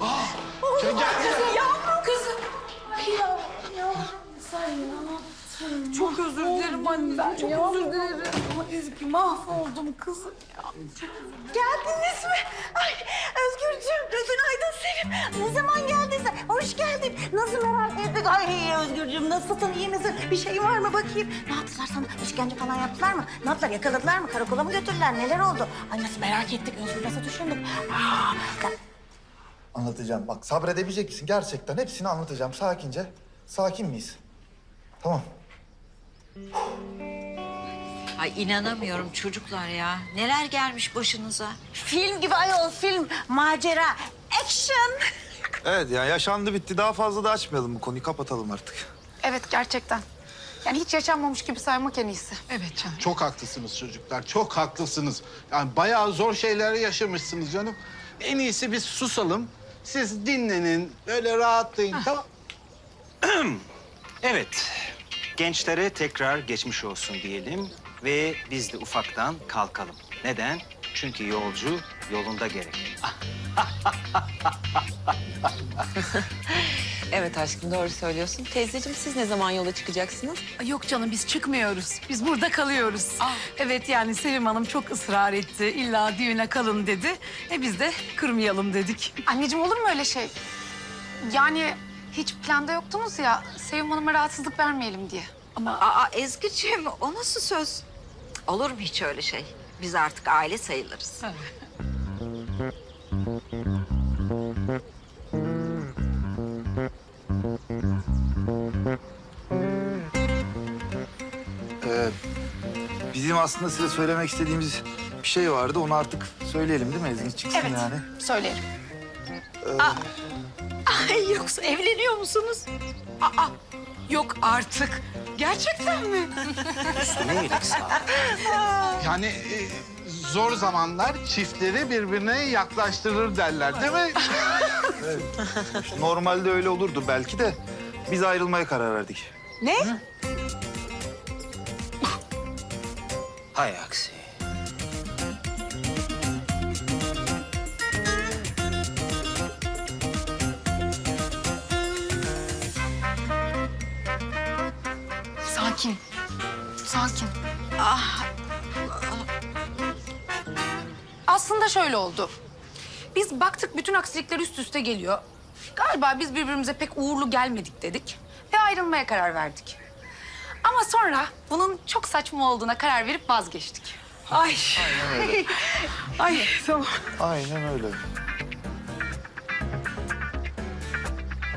Aa, sen geldin. mi? Yavrum kızım. Ay yavrum yavrum sen ne? Çok özür dilerim anne. Ben çok özür dilerim. Ama Ezgi mahvoldum kızım ya. Geldiniz mi? Ay Özgürcüğüm gözün aydın senin. Ne zaman geldin sen? Hoş geldin. Nasıl merak ettik? E, ay e, Özgürcüğüm nasılsın? iyi misin? Bir şeyin var mı bakayım? Ne yaptılar sana? İşkence falan yaptılar mı? Ne yaptılar? Yakaladılar mı? Karakola mı götürdüler? Neler oldu? Ay nasıl merak ettik? Özgür nasıl düşündük? Aa, Anlatacağım. Bak sabredebilecek misin? Gerçekten hepsini anlatacağım. Sakince. Sakin miyiz? Tamam. Ay inanamıyorum çocuklar ya. Neler gelmiş başınıza. film gibi ayol film. Macera. Action. Evet ya yaşandı bitti. Daha fazla da açmayalım bu konuyu. Kapatalım artık. Evet gerçekten. Yani hiç yaşanmamış gibi saymak en iyisi. Evet canım. Çok haklısınız çocuklar, çok haklısınız. Yani bayağı zor şeyler yaşamışsınız canım. En iyisi biz susalım. Siz dinlenin, böyle rahatlayın. Tamam. Evet, gençlere tekrar geçmiş olsun diyelim ve biz de ufaktan kalkalım. Neden? Çünkü yolcu yolunda gerek. Evet aşkım doğru söylüyorsun. Teyzeciğim siz ne zaman yola çıkacaksınız? Ay Yok canım biz çıkmıyoruz. Biz burada kalıyoruz. Evet yani Sevim Hanım çok ısrar etti. İlla düğüne kalın dedi. E biz de kırmayalım dedik. Anneciğim olur mu öyle şey? Yani hiç planda yoktunuz ya Sevim Hanım'a rahatsızlık vermeyelim diye. Aa Ezgi'ciğim o nasıl söz? Cık, Olur mu hiç öyle şey? Biz artık aile sayılırız. Bizim aslında size söylemek istediğimiz bir şey vardı. Onu artık söyleyelim değil mi Ezgi? Çıksın Evet. yani. Söyleyelim. Ay yoksa evleniyor musunuz? Yok artık. Gerçekten mi? Üstüne iyilik sağ Yani e, zor zamanlar çiftleri birbirine yaklaştırır derler değil mi? Normalde öyle olurdu belki de. Biz ayrılmaya karar verdik. Hay aksi. Sakin. Sakin. Aslında şöyle oldu. Biz baktık bütün aksilikler üst üste geliyor. Galiba biz birbirimize pek uğurlu gelmedik dedik. Ve ayrılmaya karar verdik. Ama sonra bunun çok saçma olduğuna karar verip vazgeçtik. Ay. Ay tamam. Aynen öyle.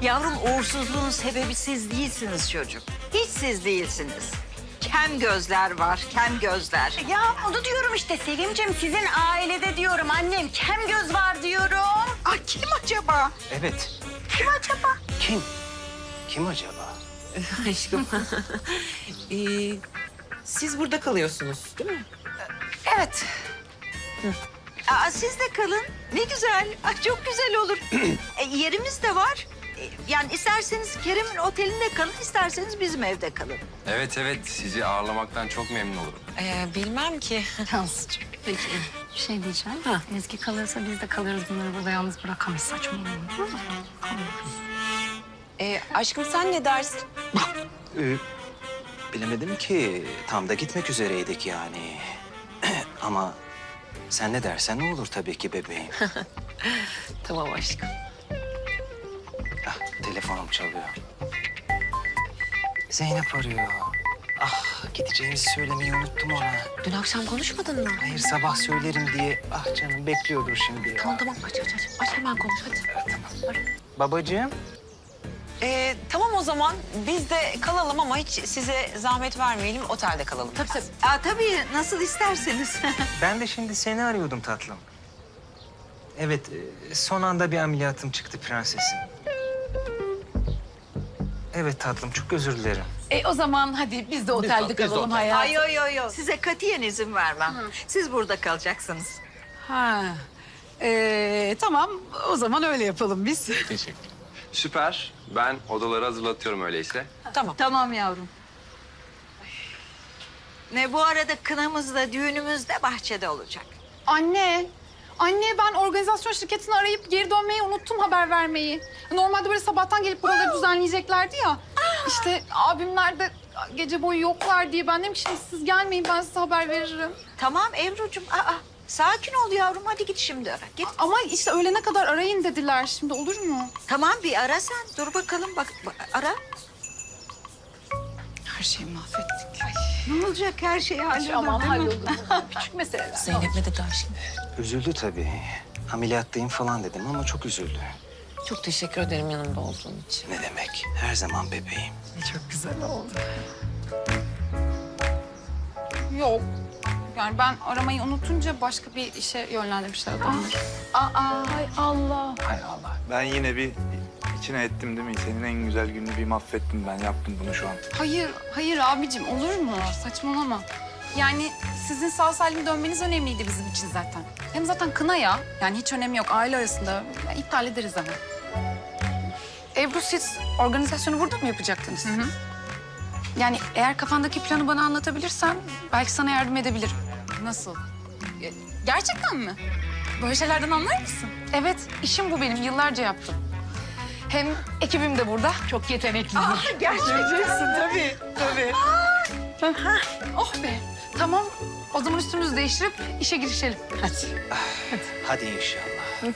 Yavrum uğursuzluğun sebebi siz değilsiniz çocuk. Hiç siz değilsiniz. Kem gözler var, kem gözler. Ya onu diyorum işte Sevimciğim. Sizin ailede diyorum. Annem kem göz var diyorum. Ay kim acaba? Evet, Kim acaba? kim? Kim acaba? aşkım. Ee, siz burada kalıyorsunuz değil mi? Evet. Aa, siz de kalın. Ne güzel. Ay, çok güzel olur. e, yerimiz de var. E, yani isterseniz Kerem'in otelinde kalın, isterseniz bizim evde kalın. Evet evet sizi ağırlamaktan çok memnun olurum. Ee, bilmem ki. Cansucuğum. Peki. Bir şey diyeceğim. Ezgi kalırsa biz de kalırız. Bunları burada yalnız bırakamayız. Saçmalama. Ee, aşkım sen ne dersin? Ee, bilemedim ki. Tam da gitmek üzereydik yani. Ama sen ne dersen ne olur tabii ki bebeğim. Tamam aşkım. Ah, telefonum çalıyor. Zeynep arıyor. Ah, gideceğimizi söylemeyi unuttum ona. Dün akşam konuşmadın mı? Hayır, sabah söylerim diye. Ah canım, bekliyordur şimdi ya. Tamam tamam aç aç aç. Aç hemen konuş hadi. Babacığım, Ee, tamam o zaman biz de kalalım ama hiç size zahmet vermeyelim. Otelde kalalım. Tabii tabii. Aa, tabii nasıl isterseniz. ben de şimdi seni arıyordum tatlım. Evet, e, son anda bir ameliyatım çıktı prensesin. Evet tatlım, çok özür dilerim. E o zaman hadi biz de otelde biz de kalalım otelde. hayatım. Ay yo yo yo. Size katiyen izin vermem. Siz burada kalacaksınız. Ha. Ee, tamam o zaman öyle yapalım biz. Süper. Ben odaları hazırlatıyorum öyleyse. Tamam. Tamam yavrum. Ne bu arada kınamız da düğünümüz de bahçede olacak. Anne. Anne ben organizasyon şirketini arayıp geri dönmeyi unuttum haber vermeyi. Normalde böyle sabahtan gelip buraları düzenleyeceklerdi ya. İşte abimler de gece boyu yoklar diye. Ben dedim ki şimdi siz gelmeyin ben size haber veririm. Tamam Ebru'cum. Aa, sakin ol yavrum. Hadi git şimdi ara. Git. Ama işte öğlene kadar arayın dediler. Şimdi olur mu? Tamam bir ara sen. Dur bakalım. Bak, bak ara. Her şeyi mahvettik. Ne olacak her şeyi hallolur Aman değil mi? Küçük meseleler. Zeynep'le de daha şimdi. Üzüldü tabii. Ameliyattayım falan dedim ama çok üzüldü. Çok teşekkür ederim yanımda olduğun için. Ne demek? Her zaman bebeğim. Çok güzel oldu. Yok. Yani ben aramayı unutunca başka bir işe yönlendirmişler adamlar. Aa, hay Allah. Hay Allah. Ben yine bir içine ettim değil mi? Senin en güzel gününü bir mahvettim ben. Yaptım bunu şu an. Hayır, hayır abicim olur mu? Saçmalama. Yani sizin sağ salim dönmeniz önemliydi bizim için zaten. Hem zaten kına ya. Yani hiç önemi yok. Aile arasında ya, iptal ederiz hemen. Ebru siz organizasyonu burada mı yapacaktınız? Yani eğer kafandaki planı bana anlatabilirsen belki sana yardım edebilirim. Nasıl? Ge- Gerçekten mi? Böyle şeylerden anlar mısın? Evet, işim bu benim. Yıllarca yaptım. Hem ekibim de burada. Çok yetenekli. Gerçekten. tabii, tabii. Oh be. Tamam. O zaman üstümüzü değiştirip işe girişelim. Hadi. Hadi inşallah.